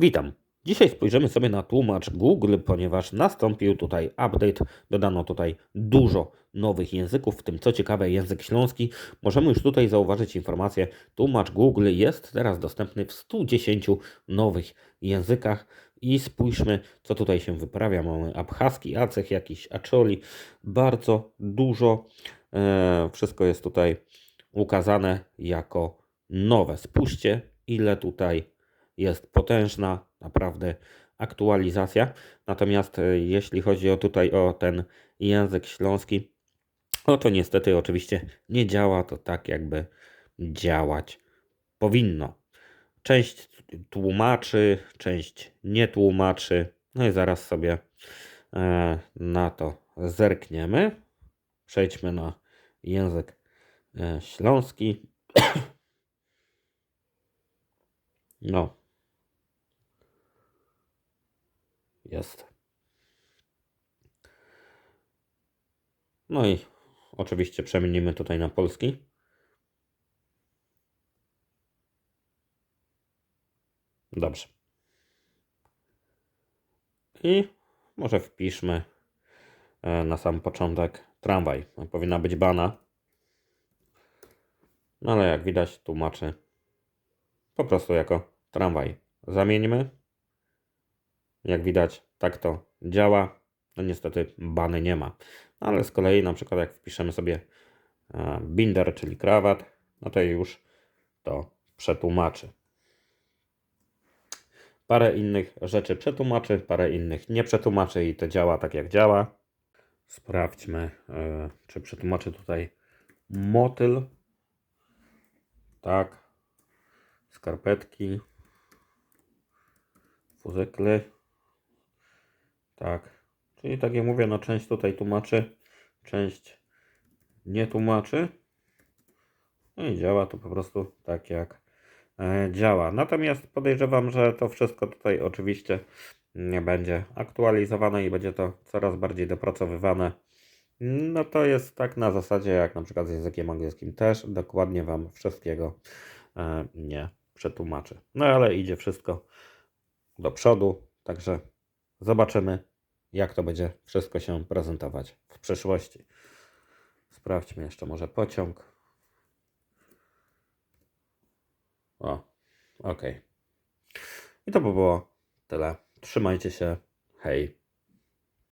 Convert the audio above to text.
Witam. Dzisiaj spojrzymy sobie na tłumacz Google, ponieważ nastąpił tutaj update. Dodano tutaj dużo nowych języków, w tym co ciekawe język śląski. Możemy już tutaj zauważyć informację, tłumacz Google jest teraz dostępny w 110 nowych językach. I spójrzmy, co tutaj się wyprawia. Mamy abchaski, acech, jakiś aczoli, bardzo dużo. E, wszystko jest tutaj ukazane jako nowe. Spójrzcie, ile tutaj jest potężna, naprawdę aktualizacja. Natomiast e, jeśli chodzi o tutaj o ten język śląski, no to niestety oczywiście nie działa to tak, jakby działać powinno. Część tłumaczy, część nie tłumaczy. No i zaraz sobie e, na to zerkniemy. Przejdźmy na język e, śląski. No. Jest. No i oczywiście przemienimy tutaj na polski. Dobrze. I może wpiszmy e, na sam początek tramwaj. Powinna być bana. No ale jak widać tłumaczy po prostu jako tramwaj. Zamieńmy. Jak widać, tak to działa. No niestety bany nie ma. No ale z kolei na przykład jak wpiszemy sobie e, binder, czyli krawat, no to już to przetłumaczy. Parę innych rzeczy przetłumaczy, parę innych nie przetłumaczy i to działa tak jak działa. Sprawdźmy, e, czy przetłumaczy tutaj motyl. Tak. Skarpetki. Fuzykly. Tak. Czyli tak jak mówię, no część tutaj tłumaczy, część nie tłumaczy. No i działa to po prostu tak jak e, działa. Natomiast podejrzewam, że to wszystko tutaj oczywiście nie będzie aktualizowane i będzie to coraz bardziej dopracowywane. No to jest tak na zasadzie jak na przykład z językiem angielskim też dokładnie Wam wszystkiego e, nie przetłumaczy. No ale idzie wszystko do przodu, także zobaczymy jak to będzie wszystko się prezentować w przyszłości. Sprawdźmy jeszcze może pociąg. O, ok. I to by było tyle. Trzymajcie się. Hej.